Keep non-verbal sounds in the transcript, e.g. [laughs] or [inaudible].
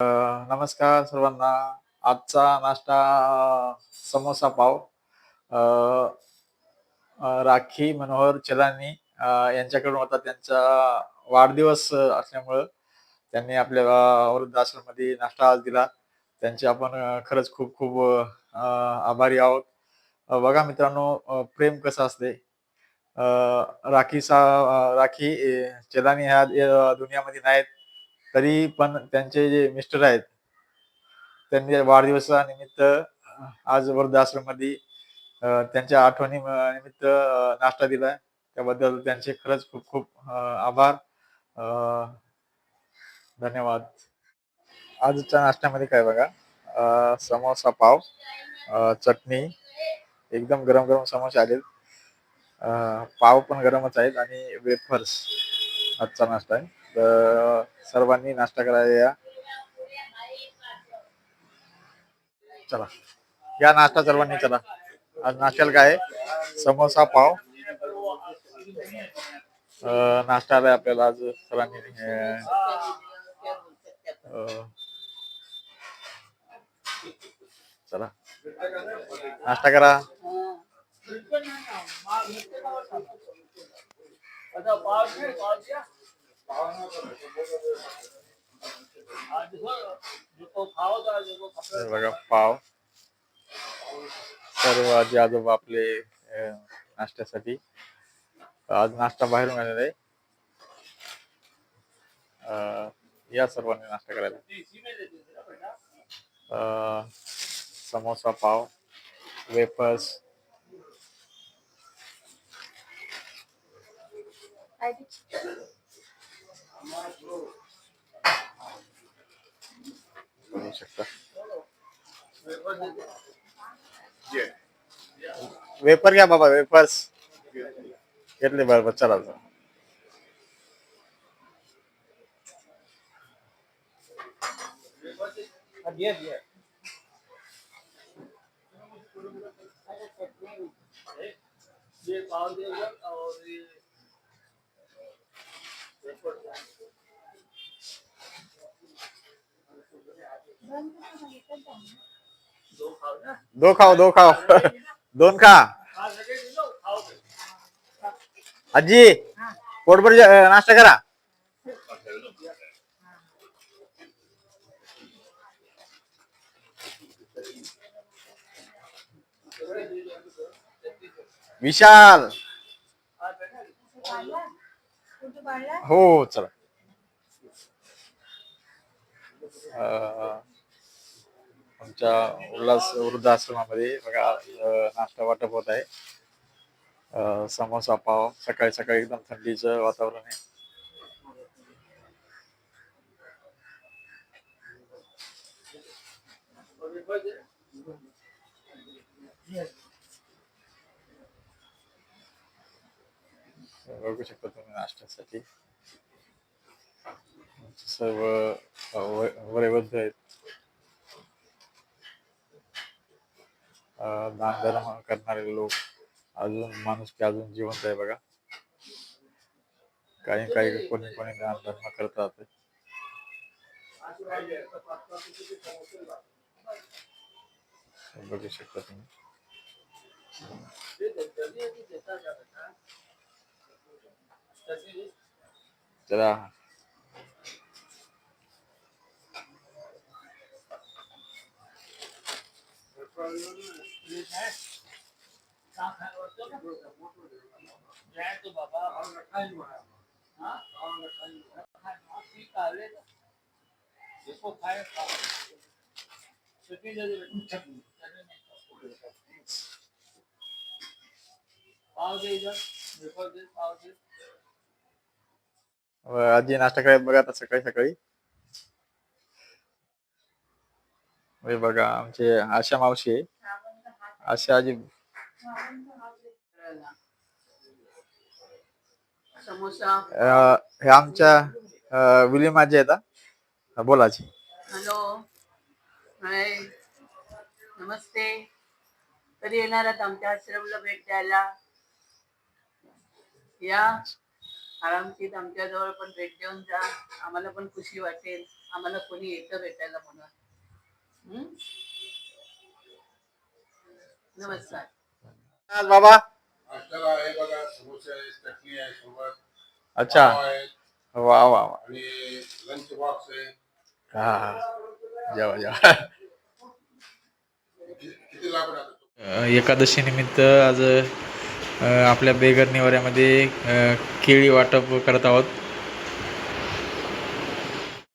नमस्कार सर्वांना. आजचा नाश्ता समोसा पाव. अ, राखी मनोहर चलानी यांच्याकडून होता त्यांचा वाढदिवस असल्यामुळं त्यांनी आपल्या वृद्धाश्रममध्ये नाश्ता आज दिला. त्यांचे आपण खरंच खूप खूप आभारी आहोत. बघा मित्रांनो प्रेम कसं असते. राखी सा राखी चलानी ह्या दुनियामध्ये नाहीत. तरी पण त्यांचे जे मिस्टर आहेत त्यांनी वाढदिवसानिमित्त आज वृद्धाश्रममध्ये त्यांच्या आठवणी निमित्त नाश्ता दिलाय. त्याबद्दल त्यांचे खरंच खूप खूप आभार. धन्यवाद. आजच्या नाश्त्यामध्ये काय बघा समोसा पाव चटणी एकदम गरम गरम समोसे आले पाव पण गरमच आहेत आणि वेफर्स आजचा नाश्ता आहे. तर सर्वांनी नाश्ता करायला या. चला. या नाश्ता सर्वांनी चला आज नाश्त्याला काय समोसा पाव. नाश्ता आलाय आपल्याला आज सर्वांनी चला. नाश्ता करा. पाव बघा पाव. सर्व आजी आजोबा आपले नाश्त्यासाठी. आज नाश्ता बाहेरून आलेला आहे. या सर्वांनी नाश्ता करायला. समोसा पाव वेफर्स. बघू शकता वेफर घ्या बाबा वेफर्स घेतले बरोबर चला चला. दो खाओ दो खाओ। [laughs] दोन खा। आजी पोटभर नाश्ता करा। विशाल। हो चला. आमच्या उल्हास वृद्धाश्रमामध्ये बघा नाश्ता वाटप होत आहे. समोसा पाव सकाळी सकाळी एकदम थंडीचं वातावरण आहे. बघू शकता तुम्ही नाश्त्यासाठी. सर्व अं, वयोवृद्ध आहेत. दान धर्म करणारे लोक अजून माणूस की अजून जिवंत आहे बघा. काही काही कोणी कोणी दान धर्म करतात. बघू शकता तुम्ही. चला. व आजी नाश्ता करायला बघा आता सकाळी सकाळी. बघा आमचे आशा मावशी आहे. आशा आजी समोसा. अं, हे आमच्या अं, विलीम आजी आहेत हा. बोला आजी हॅलो. हाय. नमस्ते. कधी येणार आहात आमच्या आश्रमला भेट द्यायला? या. आरामशीर आमच्या जवळ पण भेट देऊन जा. आम्हाला पण खुशी वाटेल. आम्हाला कोणी येतं भेटायला म्हणून. नमस्कार. बाबा? अच्छा. वा वा वा. लंच बॉक्स आहे. हा जेवा जेवा? एकादशी निमित्त आज आपल्या बेगर निवाऱ्यामध्ये केळी वाटप करत आहोत.